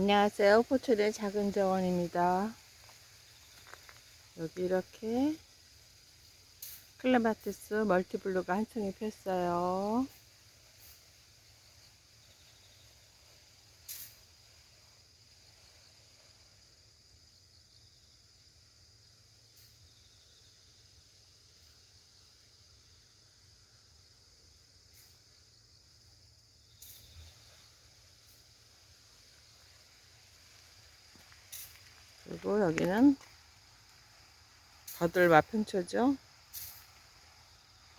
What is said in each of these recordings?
안녕하세요. 포천의 작은 정원입니다. 여기 이렇게 클레마티스 멀티블루가 한 송이 폈어요. 그리고 여기는 버들맛 편초죠.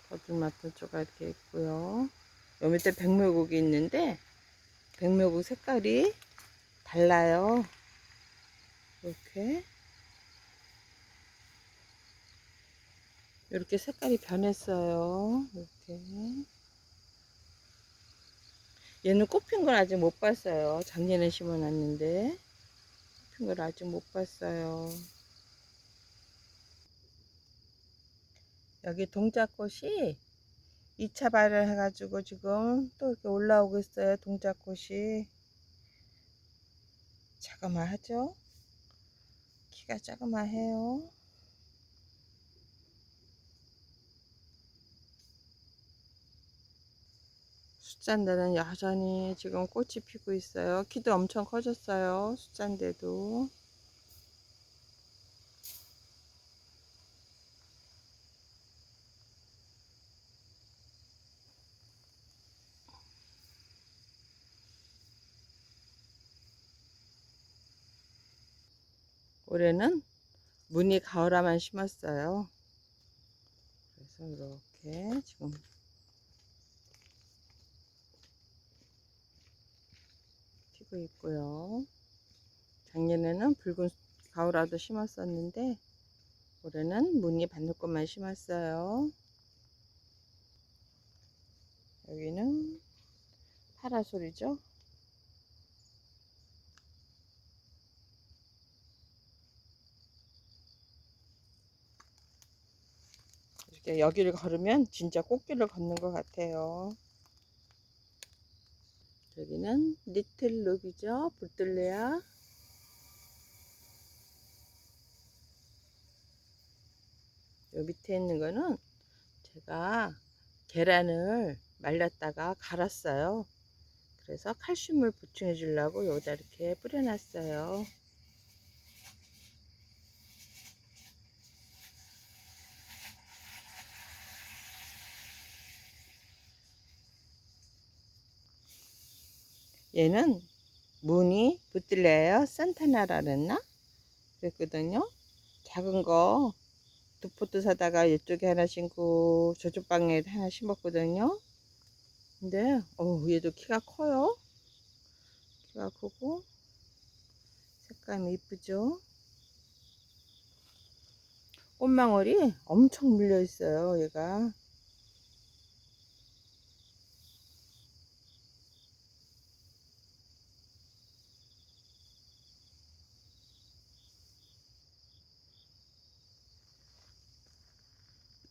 버들맛 편초가 이렇게 있고요. 요 밑에 백묘국이 있는데 백묘국 색깔이 달라요. 이렇게 이렇게 색깔이 변했어요. 이렇게 얘는 꽃핀 건 아직 못 봤어요. 작년에 심어놨는데 꽃핀 걸 아직 못 봤어요. 여기 동작꽃이 2차 발효해가지고 지금 또 이렇게 올라오고 있어요. 동작꽃이 자그마하죠? 키가 자그마해요. 숫잔대는 여전히 지금 꽃이 피고 있어요. 키도 엄청 커졌어요. 숫잔대도. 올해는 무늬 가을화만 심었어요. 그래서 이렇게 지금 피고 있고요. 작년에는 붉은 가을화도 심었었는데 올해는 무늬 바늘꽃만 심었어요. 여기는 파라솔이죠. 이렇게 여기를 걸으면 진짜 꽃길을 걷는 것 같아요. 여기는 룩이죠. 불들레아. 요 밑에 있는 거는 제가 계란을 말렸다가 갈았어요. 그래서 칼슘을 보충해 주려고 여기다 이렇게 뿌려놨어요. 얘는 무늬 붙들레요 산타나라 그랬나? 그랬거든요. 작은 거 두 포트 사다가 이쪽에 하나 심고 저쪽 방에 하나 심었거든요. 근데 어 얘도 키가 커요. 키가 크고 색감이 이쁘죠. 꽃망울이 엄청 물려 있어요. 얘가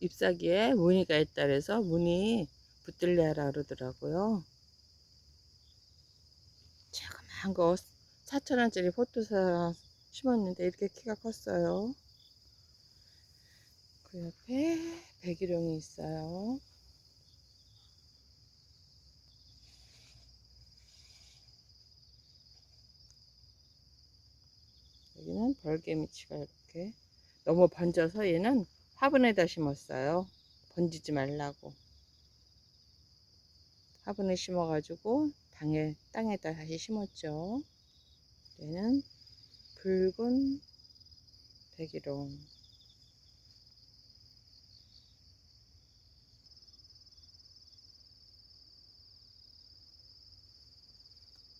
잎사귀에 무늬가 있다 그래서 무늬 붙들레라 그러더라고요. 자그마한 거 4천원짜리 포토사 심었는데 이렇게 키가 컸어요. 그 옆에 백일용이 있어요. 여기는 벌개미치가 이렇게 너무 번져서 얘는 화분에다 심었어요. 번지지 말라고. 화분에 심어가지고 당에, 땅에다 다시 심었죠. 얘는 붉은 백일홍.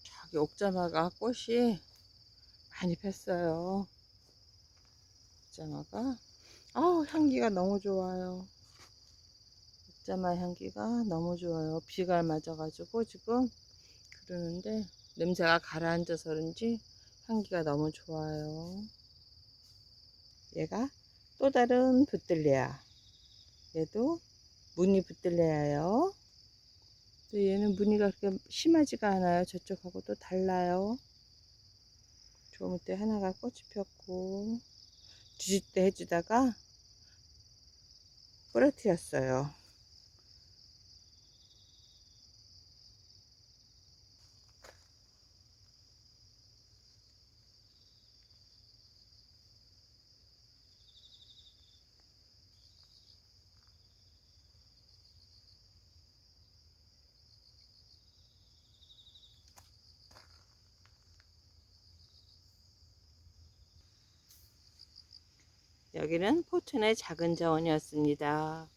저기 옥자마가 꽃이 많이 폈어요. 옥자마가 아우 향기가 너무 좋아요. 옥자마 향기가 너무 좋아요. 비가 맞아가지고 지금 그러는데 냄새가 가라앉아서 그런지 향기가 너무 좋아요. 얘가 또 다른 붙들레야. 얘도 무늬 붙들레야요. 또 얘는 무늬가 그렇게 심하지가 않아요. 저쪽하고 또 달라요. 좋을 때 하나가 꽃이 폈고 주짓대 해주다가 부러뜨렸어요. 여기는 포천의 작은 자원이었습니다.